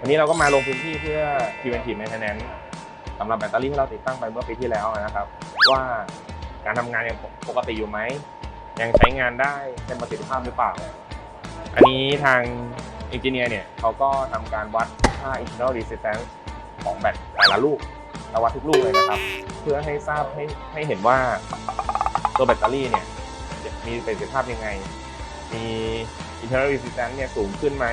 วันนี้เราก็มาลงพื้นที่เพื่อ preventive maintenance สำหรับแบตเตอรี่ที่เราติดตั้งไปเมื่อปีที่แล้วนะครับ ว่าการทำงานยังปกติอยู่ไหม ยังใช้งานได้เต็มประสิทธิภาพหรือเปล่า อันนี้ทางเอนจิเนียร์เนี่ยเขาก็ทำการวัดค่า internal resistance ของแบตแต่ละลูกและวัดทุกลูกเลยนะครับ เพื่อให้ทราบให้ให้เห็นว่าตัวแบตเตอรี่เนี่ยมีประสิทธิภาพยังไง มี internal resistance เนี่ยสูงขึ้นไหม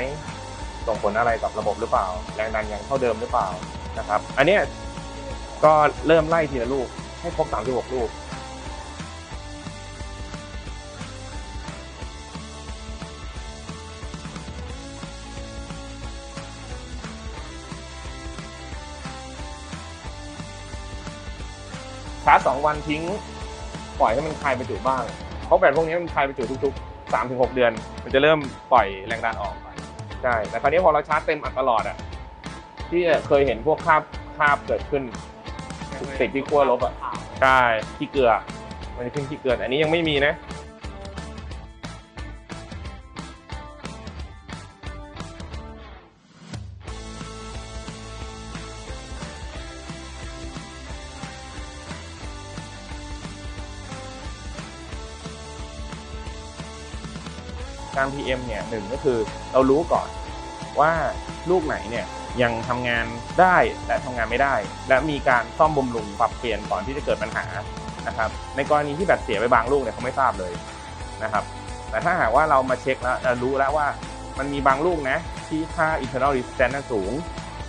ส่งผลอะไรกับระบบหรือเปล่า แรงดันยังเท่าเดิมหรือเปล่านะครับ อันเนี้ยก็เริ่มไล่ทีละลูกให้ครบ 36 ลูกชาร์จสองวันทิ้ง ปล่อยให้มันคลายไปจุบ้าง เพราะแบตพวกนี้มันคลายไปจุทุกๆ3-6 เดือน มันจะเริ่มปล่อยแรงดันออก ใช่ แต่คราวนี้พอเราชาร์จเต็มอัดตลอดอะ ที่เคยเห็นพวกคราบคราบเกิดขึ้น ติดที่ขั้วลบอะ ใช่ ขี้เกลือ มันจะขึ้นขี้เกลือแต่อันนี้ยังไม่มีนะ การ PM เนี่ยหนึ่งก็คือเรารู้ก่อนว่าลูกไหนเนี่ยยังทำงานได้และทำงานไม่ได้ และมีการซ่อมบำรุงปรับเปลี่ยนก่อนที่จะเกิดปัญหานะครับในกรณีที่แบตเสียไปบางลูกเนี่ยเขาไม่ทราบเลยนะครับแต่ถ้าหากว่าเรามาเช็คแล้วเรารู้แล้วว่ามันมีบางลูกนะที่ค่า internal resistance น่ะสูง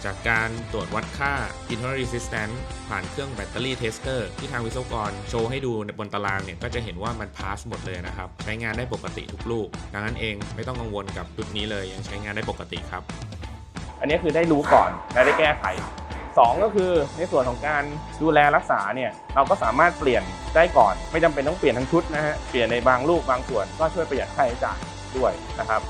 จากการตรวจวัดค่า internal resistance ผ่านเครื่องแบตเตอรี่เทสเตอร์ที่ทางวิศวกรโชว์ให้ดูบนตารางเนี่ย ก็จะเห็นว่ามัน pass หมดเลยนะครับ ใช้งานได้ปกติทุกลูก ดังนั้นเองไม่ต้องกังวลกับจุดนี้เลยยังใช้งานได้ปกติครับ อันนี้คือได้รู้ก่อนและได้แก้ไขสองก็คือในส่วนของการดูแลรักษาเนี่ยเราก็สามารถเปลี่ยนได้ก่อน ไม่จำเป็นต้องเปลี่ยนทั้งชุดนะฮะเปลี่ยนในบางลูกบางส่วนก็ช่วยประหยัดค่าใช้จ่ายด้วยนะครับ